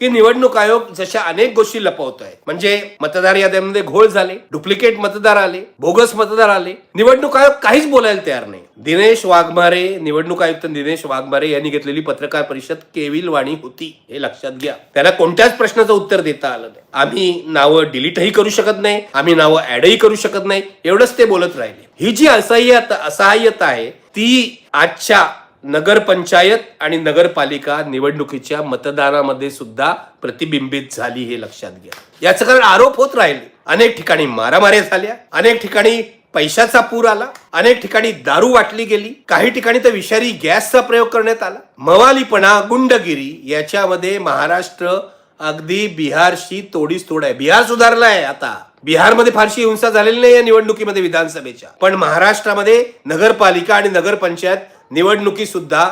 की निवडणूक आयोग जशा अनेक गोष्टी लपवतोय. म्हणजे मतदार याद्यांमध्ये घोळ झाले डुप्लिकेट मतदार आले बोगस मतदार आले. निवडणूक आयोग काहीच बोलायला तयार नाही. दिनेश वाघमारे निवडणूक आयुक्त दिनेश वाघमारे यांनी घेतलेली पत्रकार परिषद केविल वाणी होती हे लक्षात घ्या. त्याला कोणत्याच प्रश्नाचं उत्तर देता आलं नाही. आम्ही नावं डिलीटही करू शकत नाही आम्ही नावं ऍडही करू शकत नाही एवढंच ते बोलत राहिले. ही जी असह्यता असहाय्यता आहे ती आजच्या नगरपंचायत आणि नगरपालिका निवडणुकीच्या मतदानामध्ये सुद्धा प्रतिबिंबित झाली हे लक्षात घ्या. याचं कारण आरोप होत राहिले. अनेक ठिकाणी मारामाऱ्या झाल्या. अनेक ठिकाणी पैशाचा पूर आला. अनेक ठिकाणी दारू वाटली गेली. काही ठिकाणी तर विषारी गॅसचा प्रयोग करण्यात आला. मवालीपणा गुंडगिरी याच्यामध्ये महाराष्ट्र अगदी बिहारशी तोडीस तोड आहे. बिहार सुधारला आहे आता. बिहारमध्ये फारशी हिंसा झालेली नाही या निवडणुकीमध्ये विधानसभेच्या. पण महाराष्ट्रामध्ये नगरपालिका आणि नगरपंचायत निवडणुकी सुद्धा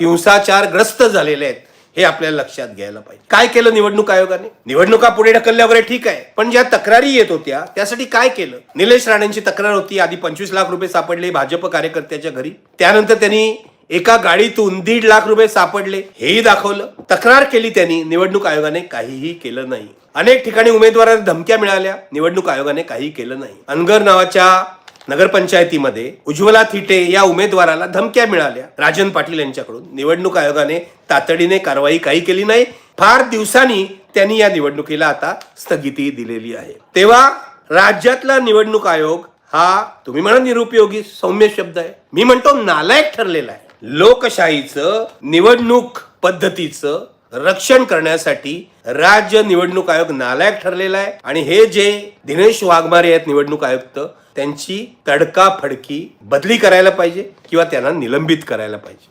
हिंसाचार ग्रस्त झालेले आहेत हे आपल्याला लक्षात घ्यायला पाहिजे. काय केलं निवडणूक आयोगाने? निवडणुका पुढे ढकलल्या वगैरे ठीक आहे पण ज्या तक्रारी येत होत्या त्यासाठी काय केलं? निलेश राणेंची तक्रार होती आधी पंचवीस लाख रुपये सापडले भाजप कार्यकर्त्याच्या घरी. त्यानंतर त्यांनी एका गाडीतून दीड लाख रुपये सापडले हेही दाखवलं. तक्रार केली त्यांनी निवडणूक आयोगाने काहीही केलं नाही. अनेक ठिकाणी उमेदवारांना धमक्या मिळाल्या निवडणूक आयोगाने काही केलं नाही. अनगर नावाच्या नगरपंचायतीमध्ये उज्ज्वला थिटे या उमेदवाराला धमक्या मिळाल्या. राजन पाटील यांच्याकडून निवडणूक आयोगाने तातडीने कारवाई काही केली नाही. फार दिवसांनी त्यांनी या निवडणुकीला आता स्थगिती दिलेली आहे. तेव्हा राज्यातला निवडणूक आयोग हा तुम्ही म्हणा निरुपयोगी सौम्य शब्द आहे. मी म्हणतो नालायक ठरलेला आहे. लोकशाहीचं निवडणूक पद्धतीचं रक्षण करण्यासाठी राज्य निवडणूक आयोग नालायक ठरलेला आहे. आणि हे जे दिनेश वाघमारे आहेत निवडणूक आयुक्त त्यांची तडकाफडकी बदली करायला पाहिजे किंवा त्यांना निलंबित करायला पाहिजे.